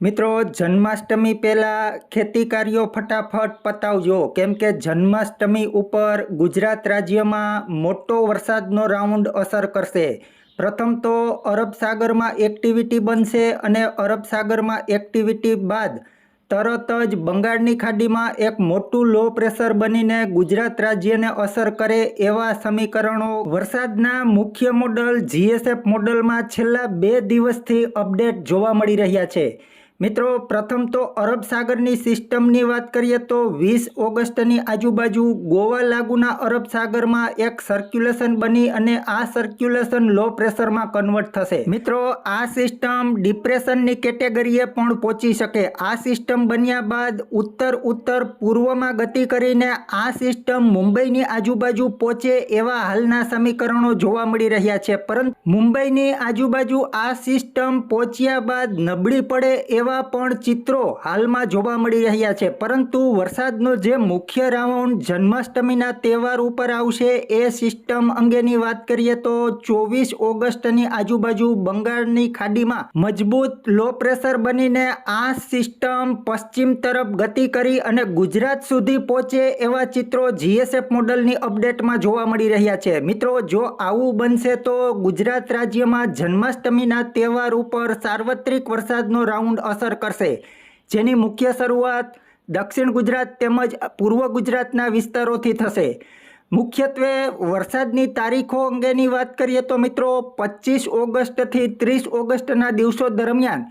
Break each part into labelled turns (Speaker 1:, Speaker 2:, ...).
Speaker 1: મિત્રો, જન્માષ્ટમી પહેલાં ખેતી કાર્યો ફટાફટ પતાવજો. કેમ કે જન્માષ્ટમી ઉપર ગુજરાત રાજ્યમાં મોટો વરસાદનો રાઉન્ડ અસર કરશે. પ્રથમ તો અરબ સાગરમાં એક્ટિવિટી બનશે અને અરબ સાગરમાં એક્ટિવિટી બાદ તરત જ બંગાળની ખાડીમાં એક મોટું લો પ્રેશર બનીને ગુજરાત રાજ્યને અસર કરે એવા સમીકરણો. વરસાદના મુખ્ય મોડલ જીએસએફ મોડલમાં છેલ્લા બે દિવસથી અપડેટ જોવા મળી રહ્યા છે. મિત્રો, પ્રથમ તો અરબ સાગરની સિસ્ટમની વાત કરીએ તો વીસ ઓગસ્ટની આજુબાજુ ગોવા લાગુના અરબ સાગરમાં એક સર્ક્યુલેશન બની અને આ સર્ક્યુલેશન લો પ્રેશરમાં કન્વર્ટ થશે. મિત્રો, આ સિસ્ટમ ડિપ્રેશનની કેટેગરીએ પણ પહોંચી શકે. આ સિસ્ટમ બન્યા બાદ ઉત્તર ઉત્તર પૂર્વમાં ગતિ કરીને આ સિસ્ટમ મુંબઈની આજુબાજુ પહોંચે એવા હાલના સમીકરણો જોવા મળી રહ્યા છે. પરંતુ મુંબઈની આજુબાજુ આ સિસ્ટમ પહોંચ્યા બાદ નબળી પડે એવા પણ ચિત્રો હાલમાં જોવા મળી રહ્યા છે. પરંતુ વરસાદનો જે મુખ્ય રાઉન્ડ જન્માષ્ટમીના તહેવાર ઉપર આવશે એ સિસ્ટમ અંગેની વાત કરીએ તો ચોવીસ ઓગસ્ટની આજુબાજુ બંગાળની ખાડીમાં મજબૂત લો પ્રેશર બનીને આ સિસ્ટમ પશ્ચિમ તરફ ગતિ કરી અને ગુજરાત સુધી પહોંચે એવા ચિત્રો જીએસએફ મોડલની અપડેટમાં જોવા મળી રહ્યા છે. મિત્રો, જો આવું બનશે તો ગુજરાત રાજ્યમાં જન્માષ્ટમીના તહેવાર ઉપર સાર્વત્રિક વરસાદનો રાઉન્ડ અસર કરશે. જેની મુખ્ય શરૂઆત દક્ષિણ ગુજરાત તેમજ પૂર્વ ગુજરાતના વિસ્તારોથી થશે. મુખ્યત્વે વરસાદની તારીખો અંગેની વાત કરીએ તો મિત્રો પચીસ ઓગસ્ટથી ત્રીસ ઓગસ્ટના દિવસો દરમિયાન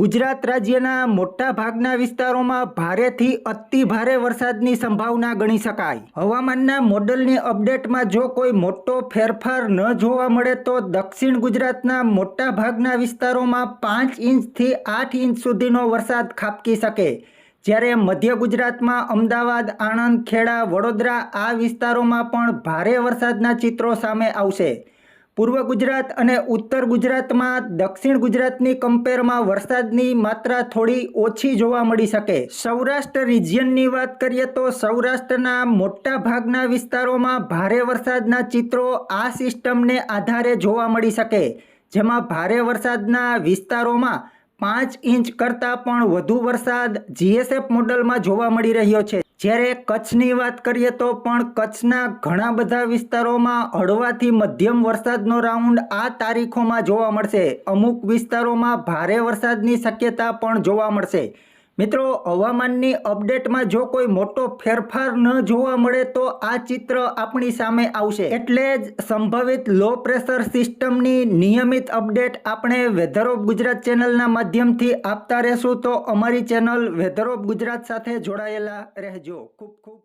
Speaker 1: ગુજરાત રાજ્યના મોટા ભાગના વિસ્તારોમાં ભારેથી અતિ ભારે વરસાદની સંભાવના ગણી શકાય. હવામાનના મોડલની અપડેટમાં જો કોઈ મોટો ફેરફાર ન જોવા મળે તો દક્ષિણ ગુજરાતના મોટા ભાગના વિસ્તારોમાં પાંચ ઇંચથી આઠ ઇંચ સુધીનો વરસાદ ખાબકી શકે. જ્યારે મધ્ય ગુજરાતમાં અમદાવાદ, આણંદ, ખેડા, વડોદરા આ વિસ્તારોમાં પણ ભારે વરસાદના ચિત્રો સામે આવશે. પૂર્વ ગુજરાત અને ઉત્તર ગુજરાતમાં દક્ષિણ ગુજરાતની કમ્પેરમાં વરસાદની માત્રા થોડી ઓછી જોવા મળી શકે. સૌરાષ્ટ્ર રિજિયનની વાત કરીએ તો સૌરાષ્ટ્રના મોટા ભાગના વિસ્તારોમાં ભારે વરસાદના ચિત્રો આ સિસ્ટમને આધારે જોવા મળી શકે. જેમાં ભારે વરસાદના વિસ્તારોમાં પાંચ ઇંચ કરતાં પણ વધુ વરસાદ જીએસએફ મોડલમાં જોવા મળી રહ્યો છે. જ્યારે કચ્છની વાત કરીએ તો પણ કચ્છના ઘણા બધા વિસ્તારોમાં હળવાથી મધ્યમ વરસાદનો રાઉન્ડ આ તારીખોમાં જોવા મળશે. અમુક વિસ્તારોમાં ભારે વરસાદની શક્યતા પણ જોવા મળશે. મિત્રો, હવામાનની અપડેટમાં જો કોઈ મોટો ફેરફાર ન જોવા મળે તો આ ચિત્ર આપણી સામે આવશે. એટલે જ સંભવિત લો પ્રેશર સિસ્ટમની નિયમિત અપડેટ આપણે વેધર ઓફ ગુજરાત ચેનલના માધ્યમથી આપતા રહેશું. તો અમારી ચેનલ વેધર ઓફ ગુજરાત સાથે જોડાયેલા રહેજો. ખૂબ ખૂબ